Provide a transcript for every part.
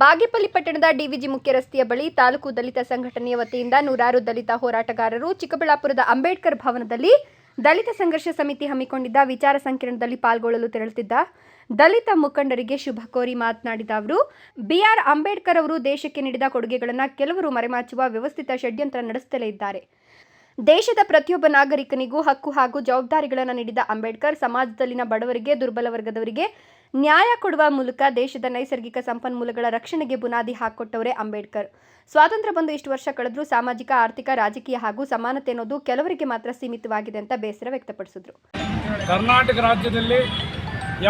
ಬಾಗೇಪಲ್ಲಿ ಪಟ್ಟಣದ ಡಿವಿಜಿ ಮುಖ್ಯ ರಸ್ತೆಯ ಬಳಿ ತಾಲೂಕು ದಲಿತ ಸಂಘಟನೆಯ ವತಿಯಿಂದ ನೂರಾರು ದಲಿತ ಹೋರಾಟಗಾರರು ಚಿಕ್ಕಬಳ್ಳಾಪುರದ ಅಂಬೇಡ್ಕರ್ ಭವನದಲ್ಲಿ ದಲಿತ ಸಂಘರ್ಷ ಸಮಿತಿ ಹಮ್ಮಿಕೊಂಡಿದ್ದ ವಿಚಾರ ಸಂಕಿರಣದಲ್ಲಿ ಪಾಲ್ಗೊಳ್ಳಲು ತೆರಳುತ್ತಿದ್ದ ದಲಿತ ಮುಖಂಡರಿಗೆ ಶುಭ ಕೋರಿ ಮಾತನಾಡಿದ ಅವರು, ಬಿಆರ್ ಅಂಬೇಡ್ಕರ್ ಅವರು ದೇಶಕ್ಕೆ ನೀಡಿದ ಕೊಡುಗೆಗಳನ್ನು ಕೆಲವರು ಮರೆಮಾಚುವ ವ್ಯವಸ್ಥಿತ ಷಡ್ಯಂತ್ರ ನಡೆಸುತ್ತಲೇ ಇದ್ದಾರೆ. ದೇಶದ ಪ್ರತಿಯೊಬ್ಬ ನಾಗರಿಕನಿಗೂ ಹಕ್ಕು ಹಾಗೂ ಜವಾಬ್ದಾರಿಗಳನ್ನು ನೀಡಿದ ಅಂಬೇಡ್ಕರ್ ಸಮಾಜದಲ್ಲಿನ ಬಡವರಿಗೆ, ದುರ್ಬಲ ವರ್ಗದವರಿಗೆ ನ್ಯಾಯ ಕೊಡುವ ಮೂಲಕ ದೇಶದ ನೈಸರ್ಗಿಕ ಸಂಪನ್ಮೂಲಗಳ ರಕ್ಷಣೆಗೆ ಬುನಾದಿ ಹಾಕೊಟ್ಟವರೇ ಅಂಬೇಡ್ಕರ್. ಸ್ವಾತಂತ್ರ್ಯ ಬಂದು ಇಷ್ಟು ವರ್ಷ ಕಳೆದರೂ ಸಾಮಾಜಿಕ, ಆರ್ಥಿಕ, ರಾಜಕೀಯ ಹಾಗೂ ಸಮಾನತೆ ಅನ್ನೋದು ಕೆಲವರಿಗೆ ಮಾತ್ರ ಸೀಮಿತವಾಗಿದೆ ಅಂತ ಬೇಸರ ವ್ಯಕ್ತಪಡಿಸಿದ್ರು. ಕರ್ನಾಟಕ ರಾಜ್ಯದಲ್ಲಿ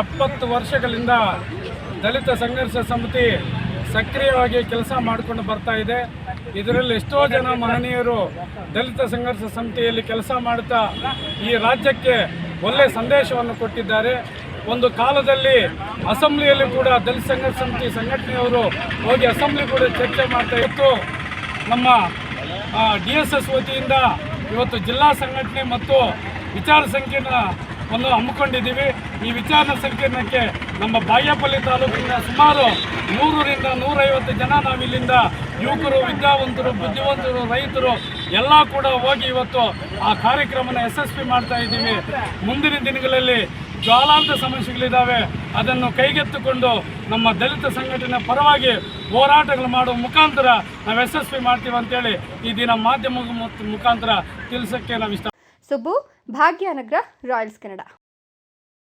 ಎಪ್ಪತ್ತು ವರ್ಷಗಳಿಂದ ದಲಿತ ಸಂಘರ್ಷ ಸಮಿತಿ ಸಕ್ರಿಯವಾಗಿ ಕೆಲಸ ಮಾಡಿಕೊಂಡು ಬರ್ತಾ ಇದೆ. ಇದರಲ್ಲಿ ಎಷ್ಟೋ ಜನ ಮಹನೀಯರು ದಲಿತ ಸಂಘರ್ಷ ಸಮಿತಿಯಲ್ಲಿ ಕೆಲಸ ಮಾಡುತ್ತಾ ಈ ರಾಜ್ಯಕ್ಕೆ ಒಳ್ಳೆಯ ಸಂದೇಶವನ್ನು ಕೊಟ್ಟಿದ್ದಾರೆ. ಒಂದು ಕಾಲದಲ್ಲಿ ಅಸೆಂಬ್ಲಿಯಲ್ಲಿ ಕೂಡ ದಲಿತ ಸಂಘ ಸಮಿತಿ ಸಂಘಟನೆಯವರು ಹೋಗಿ ಅಸೆಂಬ್ಲಿ ಕೂಡ ಚರ್ಚೆ ಮಾಡ್ತಾ ಇತ್ತು. ನಮ್ಮ ಡಿ ಎಸ್ ಎಸ್ ವತಿಯಿಂದ ಇವತ್ತು ಜಿಲ್ಲಾ ಸಂಘಟನೆ ಮತ್ತು ವಿಚಾರ ಸಂಕೀರ್ಣವನ್ನು ಹಮ್ಮಿಕೊಂಡಿದ್ದೀವಿ. ಈ ವಿಚಾರ ಸಂಕೀರ್ಣಕ್ಕೆ ನಮ್ಮ ಬಾಗೇಪಲ್ಲಿ ತಾಲೂಕಿನ ಸುಮಾರು ನೂರರಿಂದ ನೂರೈವತ್ತು ಜನ ನಾವಿಲ್ಲಿಂದ ಯುವಕರು, ವಿದ್ಯಾವಂತರು, ಬುದ್ಧಿವಂತರು, ರೈತರು ಎಲ್ಲ ಕೂಡ ಹೋಗಿ ಇವತ್ತು ಆ ಕಾರ್ಯಕ್ರಮನ ಯಶಸ್ವಿ ಮಾಡ್ತಾ ಇದ್ದೀವಿ. ಮುಂದಿನ ದಿನಗಳಲ್ಲಿ ಜ್ವಾಲಾಂತ ಸಮಸ್ಯೆಗಳಿದ್ದಾವೆ, ಅದನ್ನು ಕೈಗೆತ್ತಿಕೊಂಡು ನಮ್ಮ ದಲಿತ ಸಂಘಟನೆ ಪರವಾಗಿ ಹೋರಾಟಗಳು ಮಾಡುವ ಮುಖಾಂತರ ನಾವು ಯಶಸ್ವಿ ಮಾಡ್ತೀವಿ ಅಂತೇಳಿ ಈ ದಿನ ಮಾಧ್ಯಮ ಮುಖಾಂತರ ತಿಳಿಸೋಕ್ಕೆ ನಾವು ಇಷ್ಟ ಸುಬ್ಬು, ಭಾಗ್ಯನಗರ, ರಾಯಲ್ಸ್ ಕನ್ನಡ.